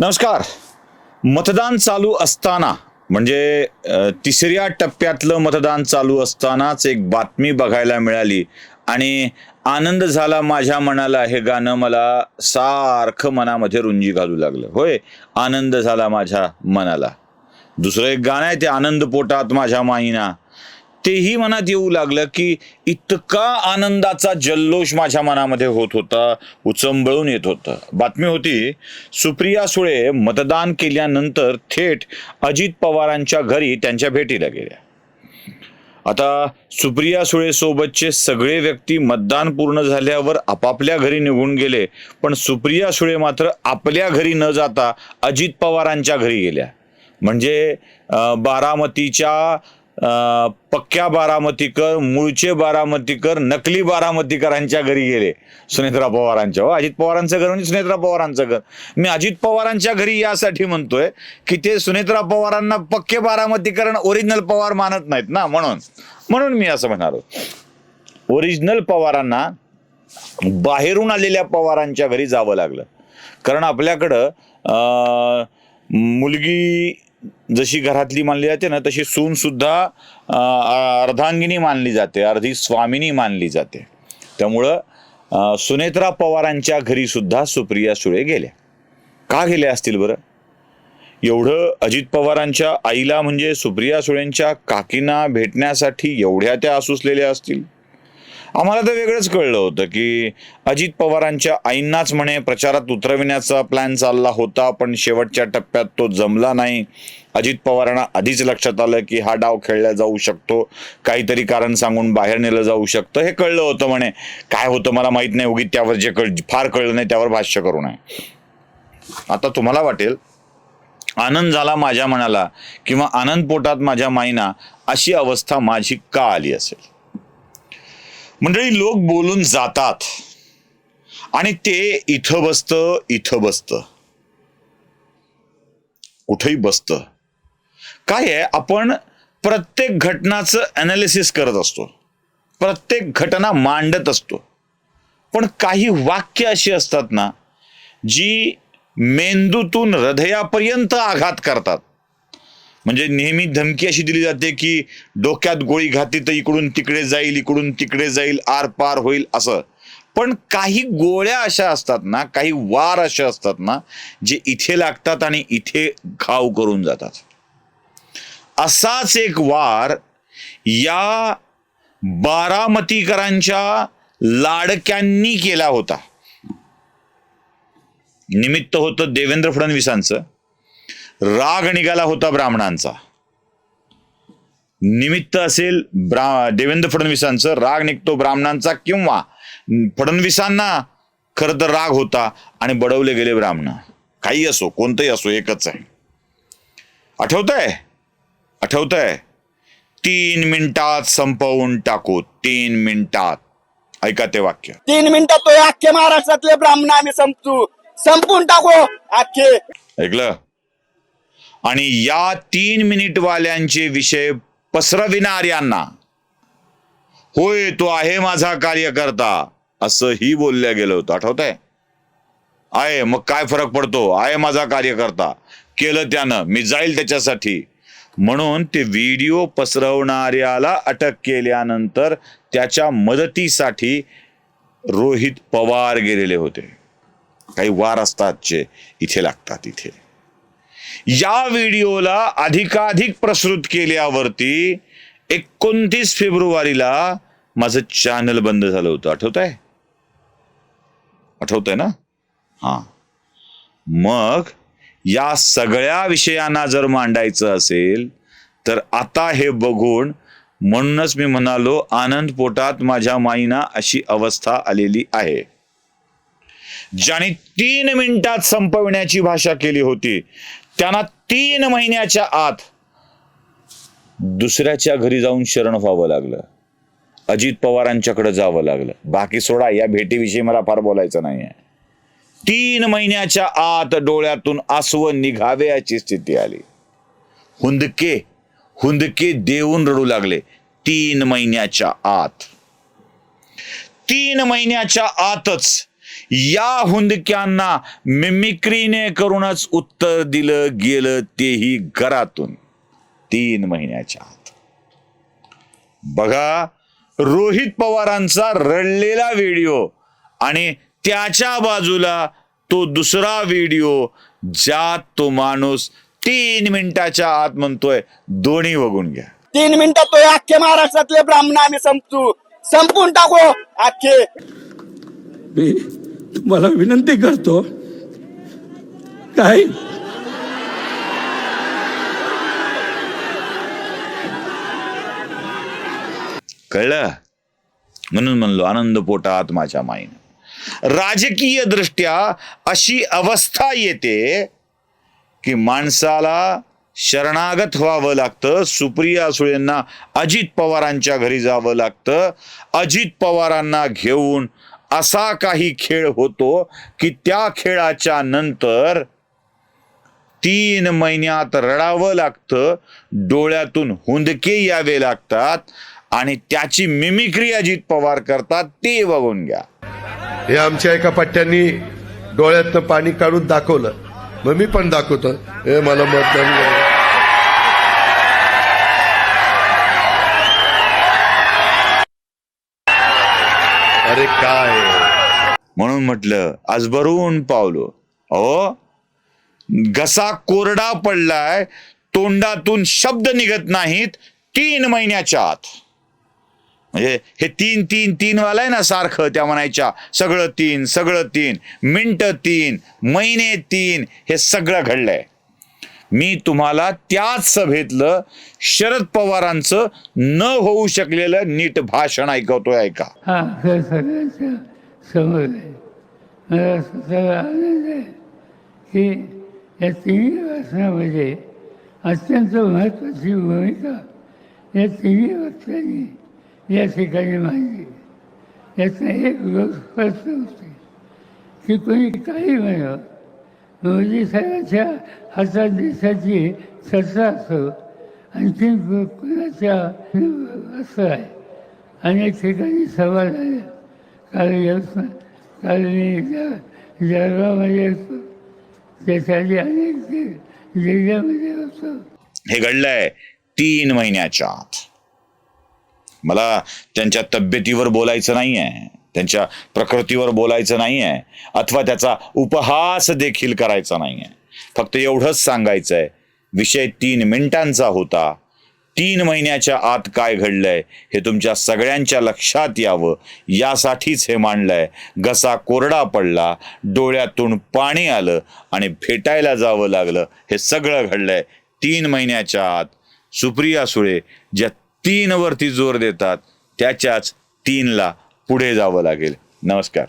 नमस्कार. मतदान चालू असताना म्हणजे तिसऱ्या टप्प्यातलं मतदान चालू असतानाच एक बातमी बघायला मिळाली. आणि आनंद झाला माझ्या मनाला हे गाणं मला सारखं मनामध्ये रुंजी घालू लागलं. होय आनंद झाला माझ्या मनाला. दुसरं एक गाणं आहे ते आनंद पोटात माझ्या माईना. तेही मनात येऊ लागलं की इतका आनंदाचा जल्लोष माझ्या मनामध्ये होत होता उचंबळून येत होतं. बातमी होती सुप्रिया सुळे मतदान केल्यानंतर थेट अजित पवारांच्या घरी त्यांच्या भेटीला गेल्या. आता सुप्रिया सुळे सोबतचे सगळे व्यक्ती मतदान पूर्ण झाल्यावर आपापल्या घरी निघून गेले पण सुप्रिया सुळे मात्र आपल्या घरी न जाता अजित पवारांच्या घरी गेल्या. म्हणजे बारामतीच्या पक्क्या बारामतीकर मूळचे बारामतीकर नकली बारामतीकरांच्या घरी गेले. सुनेत्रा पवारांच्या. हो अजित पवारांचं घर म्हणजे सुनेत्रा पवारांचं घर. मी अजित पवारांच्या घरी यासाठी म्हणतोय की ते सुनेत्रा पवारांना पक्के बारामतीकरण ओरिजिनल पवार मानत नाहीत ना म्हणून. म्हणून मी असं म्हणालो ओरिजिनल पवारांना बाहेरून आलेल्या पवारांच्या घरी जावं लागलं. कारण आपल्याकडं मुलगी जशी घरातली मानली जाते ना तशी सून सुद्धा अर्धांगिनी मानली जाते अर्धी स्वामिनी मानली जाते. त्यामुळं सुनेत्रा पवारांच्या घरी सुद्धा सुप्रिया सुळे गेल्या. का गेल्या असतील बरं? एवढं अजित पवारांच्या आईला म्हणजे सुप्रिया सुळेंच्या काकींना भेटण्यासाठी एवढ्या त्या असुसलेल्या असतील. आम्हाला तर वेगळंच कळलं होतं की अजित पवारांच्या आईंनाच म्हणे प्रचारात उतरविण्याचा प्लॅन चालला होता पण शेवटच्या टप्प्यात तो जमला नाही. अजित पवारांना आधीच लक्षात आलं की हा डाव खेळला जाऊ शकतो. काहीतरी कारण सांगून बाहेर नेलं जाऊ शकतं. हे कळलं होतं म्हणे. काय होतं मला माहीत नाही. उगीत त्यावर जे कळ फार कळलं नाही त्यावर भाष्य करू नये. आता तुम्हाला वाटेल आनंद झाला माझ्या मनाला किंवा आनंद पोटात माझ्या माईना अशी अवस्था माझी का आली असेल? मंडळी लोक बोलून जातात. आणि ते इथं बसतं इथं बसतं. कुठेही बसतं. काय आहे? आपण प्रत्येक घटनाचं अनालिसिस करत असतो. प्रत्येक घटना मांडत असतो. पण काही वाक्य अशी असतात ना जी मेंदूतून हृदयापर्यंत आघात करतात. म्हणजे नेहमी धमकी अशी दिली जाते की डोक्यात गोळी घाती तर इकडून तिकडे जाईल इकडून तिकडे जाईल आर पार होईल असं. पण काही गोळ्या अशा असतात ना काही वार असे असतात ना जे इथे लागतात आणि इथे घाव करून जातात. असाच एक वार या बारामतीकरांच्या लाडक्यांनी केला होता. निमित्त होतं देवेंद्र फडणवीसांचं. राग निघाला होता ब्राह्मणांचा. निमित्त असेल ब्रा देवेंद्र फडणवीसांचं राग निघतो ब्राह्मणांचा किंवा फडणवीसांना खरं तर राग होता आणि बडवले गेले ब्राह्मण. काही असो कोणतंही असो एकच आहे. आठवतंय? आठवतंय? तीन मिनिटात संपवून टाकू तीन मिनिटात. ऐका ते वाक्य. तीन मिनिटात तो अख्खे महाराष्ट्रातले ब्राह्मण आम्ही संपू संपून टाकू अख्खे. ऐकलं? आणि या तीन मिनिट वाल्यांचे विषय पसरविणाऱ्यांना होय तो आहे माझा कार्यकर्ता असंही बोलल्या गेलं होतं. आठवत आहे आहे मग काय फरक पडतो? आहे माझा कार्यकर्ता. केलं त्यानं मी जाईल त्याच्यासाठी. म्हणून ते व्हिडिओ पसरवणाऱ्याला अटक केल्यानंतर त्याच्या मदतीसाठी रोहित पवार गेलेले होते. काही वार असतात जे इथे लागतात इथे. या व्हिडिओला अधिकाधिक प्रसृत केल्यावरती एकोणतीस फेब्रुवारीला माझं चॅनल बंद झालं होतं. आठवत आहे आठवत आहे ना? हा. मग या सगळ्या विषयांना जर मांडायचं असेल तर आता हे बघून म्हणूनच मी म्हणालो आनंद पोटात माझ्या माईना अशी अवस्था आलेली आहे. ज्याने तीन मिनिटात संपविण्याची भाषा केली होती त्यांना तीन महिन्याच्या आत दुसऱ्याच्या घरी जाऊन शरण व्हावं लागलं. अजित पवारांच्याकडे जावं लागलं. बाकी सोडा या भेटीविषयी मला फार बोलायचं नाही आहे तीन महिन्याच्या आत डोळ्यातून आसव निघावे याची स्थिती आली. हुंदके हुंदके देऊन रडू लागले. तीन महिन्याच्या आत. तीन महिन्याच्या आतच या हुंदक्यांना मिमिक्रीने करूनच उत्तर दिलं गेलं तेही घरातून. तीन महिन्याच्या आत. बघा रोहित पवारांचा रडलेला व्हिडिओ आणि त्याच्या बाजूला तो दुसरा व्हिडिओ ज्यात तो माणूस तीन मिनिटाच्या आत म्हणतोय दोन्ही बघून घ्या. तीन मिनिटात तो अख्खे महाराष्ट्रातले ब्राह्मण आम्ही संपू संपून टाकू अख्खे. तुम्हाला विनंती करतो. काय? कळलं? म्हणून म्हणलो आनंद पोटात माझ्या माईनं राजकीय दृष्ट्या अशी अवस्था येते की माणसाला शरणागत व्हावं लागतं. सुप्रिया सुळेंना अजित पवारांच्या घरी जावं लागतं. अजित पवारांना घेऊन असा काही खेळ होतो की त्या खेळाच्या नंतर तीन महिन्यात रडावं लागतं डोळ्यातून हुंदके यावे लागतात आणि त्याची मिमिक्री अजित पवार करतात ते बघून घ्या. हे आमच्या एका पट्ट्यांनी डोळ्यातनं पाणी काढून दाखवलं. मग मी पण दाखवतो. हे मला मत अरे काय? म्हणून म्हटलं आज भरून पावलो. अहो घसा कोरडा पडलाय तोंडातून शब्द निघत नाहीत तीन महिन्याच्या आत. म्हणजे हे तीन तीन तीन वाला आहे ना सारखं त्या म्हणायच्या सगळं तीन सगळं तीन मिनटं तीन महिने तीन हे सगळं घडलंय. मी तुम्हाला त्याच सभेतलं शरद पवारांचं न होऊ शकलेलं नीट भाषण ऐकवतोय ऐका. हा हे समोर आहे मला सगळा आनंद आहे की या तिन्ही वर्षामध्ये अत्यंत महत्त्वाची भूमिका या तिन्ही वक्त्यांनी या ठिकाणी मांडली. यातनं एक गोष्ट स्पष्ट होते की कोणी काही म्हणत मोदी साहेबांच्या हातात देशाची चर्चा असो आणखी कुणाच्या असं आहे. अनेक ठिकाणी सभा झाल्या काल यवतमाळ काल मी जळगावमध्ये होतो त्यासाठी अनेक जिल्ह्यामध्ये होतो हे घडलंय तीन महिन्याच्या आत. मला त्यांच्या तब्येतीवर बोलायचं नाही आहे त्यांच्या प्रकृतीवर बोलायचं नाहीये अथवा त्याचा उपहास देखील करायचा नाहीये. फक्त एवढंच सांगायचंय विषय तीन मिनिटांचा होता. तीन महिन्याच्या आत काय घडलंय हे तुमच्या सगळ्यांच्या लक्षात यावं यासाठीच हे मांडलंय. घसा कोरडा पडला डोळ्यातून पाणी आलं आणि भेटायला जावं लागलं. हे सगळं घडलंय तीन महिन्याच्या आत. सुप्रिया सुळे ज्या तीनवरती जोर देतात त्याच्याच तीनला पुढे जावं लागेल. नमस्कार.